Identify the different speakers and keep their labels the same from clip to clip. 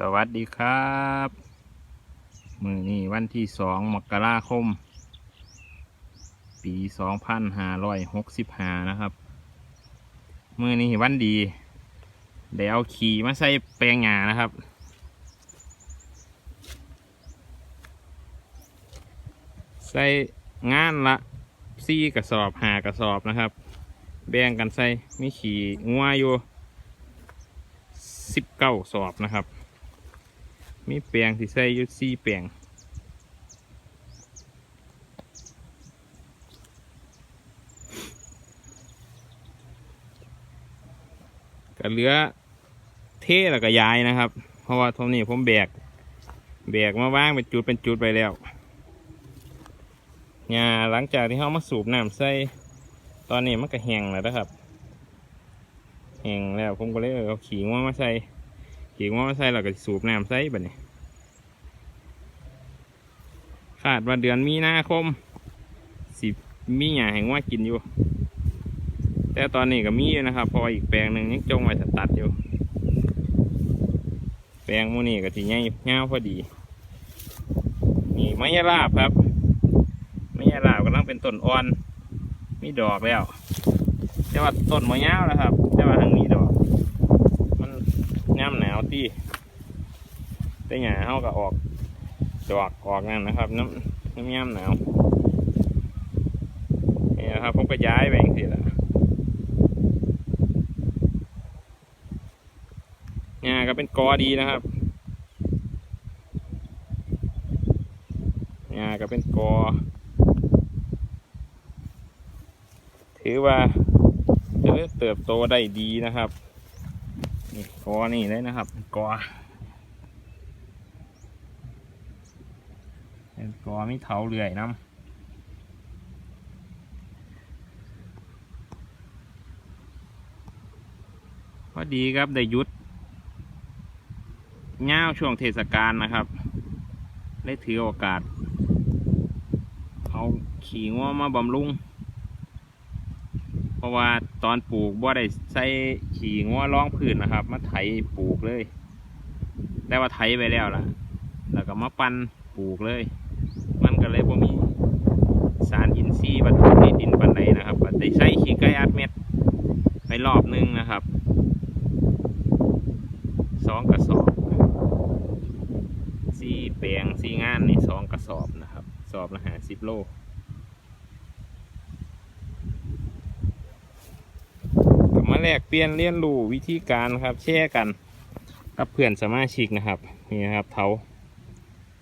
Speaker 1: สวัสดีครับ มือนี้วันที่สองมกราคม ปีสองพันห้าร้อยหกสิบห้านะครับ มือนี้วันดีเดี๋ยวเอาขี่มาใส่แปลงหญ้านะครับ ใส่งานละซี่กระสอบหากระสอบนะครับ แบ่งกันใส่มีขี่งัวอยู่สิบเก้าสอบนะครับ มีแปลงที่ใส่อยู่สี่แปลงก็เหลือเทแล้วก็ย้ายนะครับ เพราะว่าตรงนี้ผมแบก แบกมาว่างเป็นจุดเป็นจุดไปแล้วงาหลังจากที่เขามาสูบน้ำใส่ตอนนี้มันก็แห้งแล้วนะครับแห้งแล้วผมก็เลยเอาขี่ง้วมาใส่ ขี่ง้วมาใส่แล้วก็สูบน้ำใส่แบบนี้คาดว่าเดือนมีนาคม สิมีหยาแห่งว่ากินอยู่ แต่ตอนนี้ก็มีอยู่นะครับพออีกแปลงหนึ่งยังจงไว้ถ้าตัดอยู่ แปลงมูนี่ก็ทีง่ายเงาวพอดี นี่ไม้ยาลาบครับไม้ยาลาบกำลังเป็นต้นอ่อน มีดอกแล้ว แต่ว่าต้นมะยาวนะครับ แต่ว่าทางนี้ีแต่หยาเขาก็ออกดอกออกนั่นนะครับ น้ำน้ำย่ำหนาวนี่นะครับผมก็ย้ายไปเองสิละงาก็เป็นกอดีนะครับงาก็เป็นกอ ถือว่าจะเติบโตได้ดีนะครับ นี่กอนี่เลยนะครับกอเป็นกอมีเถาเลื่อยน้ำพอดีครับได้ยุดเง่าช่วงเทศกาลนะครับ ได้ถือโอกาส เอาขี่ง้อมาบำรุง ราะว่าตอนปลูกบ่ได้ใส่ขี่ง้อร้องพื้นนะครับ มาไถปลูกเลย แต่ว่าไถไปแล้วล่ะ แล้วก็มาปั่นปลูกเลย มันก็เลยบ่มีสารอินทรีย์บรรทุในดินปันใดนะครับได้ใช้ขี้ไก่อัดเม็ด ไปรอบนึงนะครับสองกระสอบสี่แปลงสี่งานนี่สองกระสอบนะครับ สอบละหาสิบโล มาแลกเปลี่ยนเรียนรู้วิธีการครับ แชร์กัน กับเพื่อนสมาชิกนะครับ นี่นะครับเท้า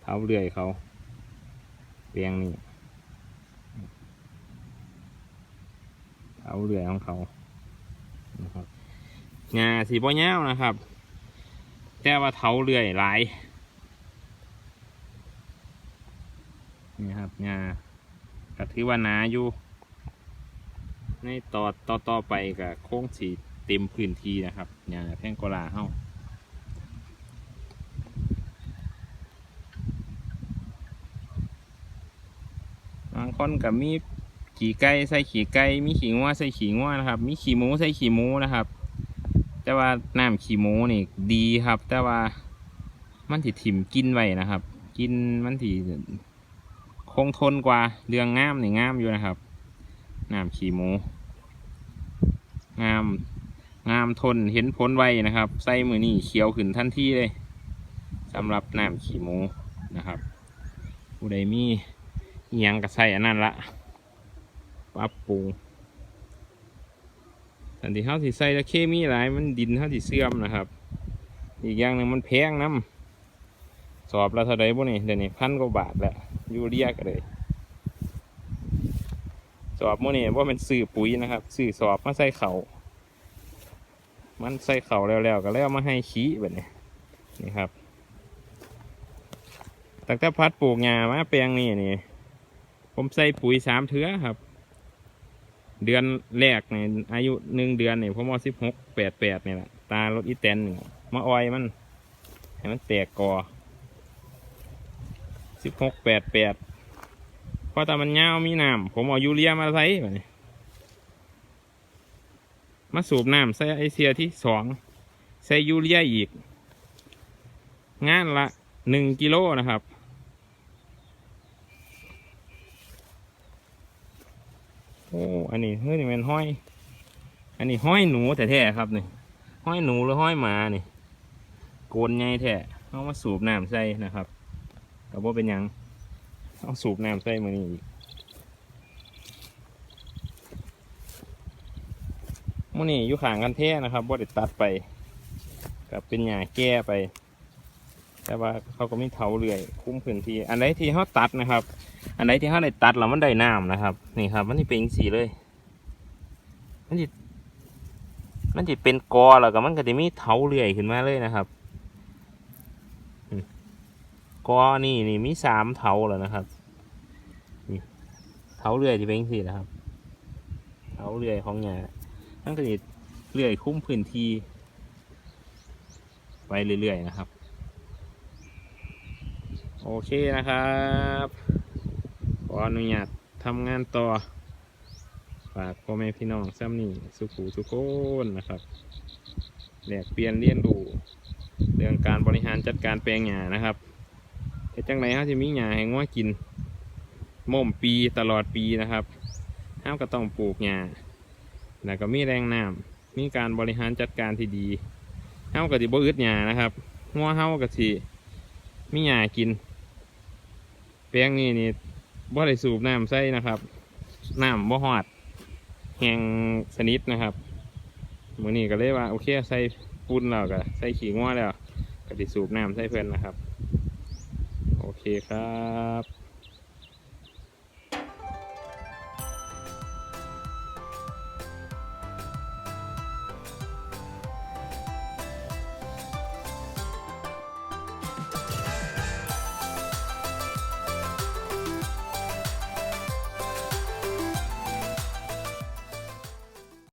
Speaker 1: เท้าเลื่อยเขาเรียงนี่เอาเรือของเขานะครับงาสีบ่ยาวนะครับ แต่ว่าเท้าเลื่อยหลายนี่ครับงาก็ถือว่าหนาอยู่ ในต่อต่อต่อไปกับโค้งสีเต็มพื้นที่นะครับงาแท่งกลาเฮ้าบางคนกับมีขี่ไก่ใส่ขี่ไก่มีขี่งัวใส่ขี่งัวนะครับ มีขี่หมูใส่ขี่หมูนะครับ แต่ว่าน้ำขี่หมูนี่ดีครับ แต่ว่ามันถิถิ่มกินไว้นะครับ กินมันถิคงทนกว่าเรื่องงามนี่งามอยู่นะครับ น้ำขี่หมู งาม งามทนเห็นผลไวนะครับใส่มือนี่เขียวขึ้นทันทีเลยสำหรับน้ำขี่หมูนะครับผู้ใดมีอิหยังก็ใสอันนั้นละปรับปรุงสันที่เขาที่ใส่แล้วเคมีหลายมันดินเขาที่เสื่อมนะครับ อีกอย่างหนึ่งมันแพงน้ำสอบละเท่าไรบุนี่เดี๋ยวนี้พันกว่าบาทแล้วยูเรียกเลย สอบมื่อนี่ว่าเป็นสื่อปุ๋ยนะครับสื่อสอบมาใส่เขามันใส่เขาแล้วๆก็แล้วมาให้ขี้แบบนี้นี่ครับตั้งแต่พัดปลูกหญ้ามาแปลงนี่นี่ ผมใส่ปุ๋ยสามเถือครับ เดือนแรกเนี่ยอายุหนึ่งเดือนเนี่ยผมเอาสิบหกแปดแปดเนี่ยแหละตารถอีแตนนี่มาออยมันให้มันแตกกอสิบหกแปดแปด พอตามันยามีน้ำผมเอายูเรียมาใส่แบบนี้มาสูบน้ำใส่ไอเสียที่สองใส่ยูเรียอีก งานละหนึ่งกิโลนะครับโอ้อันนี้เฮ้ยนี่เป็นห้อย อันนี้ห้อยหนูแท้ๆครับนี่ห้อยหนูหรือห้อยหมานี่โกนไงแท้เอามาสูบน้ำใส่นะครับแต่ว่าเป็นยัง เอาสูบน้ำใส่มานี่อีกมื่อนี้อยู่ขางกันแท้นะครับบ่ได้ตัดไปกับเป็นหญ้าแก้ไป แต่ว่าเขาก็ไม่เถาเรื่อย คุ้มพื้นที่ อันไหนที่เขาตัดนะครับ อันไหนที่เขาได้ตัดแล้วมันได้น้ำนะครับ นี่ครับ มันจะเป็นสีเลย มันจะมันจะเป็นกอแล้วก็มันก็จะมีเถาเรื่อยขึ้นมาเลยนะครับ กอนี่นี่มีสามเถาแล้วนะครับนี่เถาเรื่อยจะเป็นสีนะครับเถาเรื่อยของหญ้ามันก็จะเรื่อยคุ้มพื้นที่ไปเรื่อยๆนะครับ โอเคนะครับขออนุญาตทำงานต่อฝากพ่อแม่พี่น้องซ้ำนี่สุขูสุขคนนะครับแลกเปลี่ยนเรียนรู้เรื่องการบริหารจัดการแปลงหญ้านะครับ เฮ็ดจังไรเขาจะมีหญ้าให้งัวกินม่มปีตลอดปีนะครับห้ามก็ต้องปลูกหญ้าแล้วก็มีแรงน้ำมีการบริหารจัดการที่ดีห้ามก็สิบ่อึดหญ้านะครับงัวเฮาก็สิมีหญ้ากินแปลงนี้นี่บ่ได้สูบน้ำใส่นะครับน้ำบ่ฮอดแห้งสนิทนะครับมือนี้ก็เลยว่าโอเคใส่ปูนแล้วก็ใส่ขี้งัวแล้วก็สิสูบน้ำใส่เพิ่นนะครับ เคครับ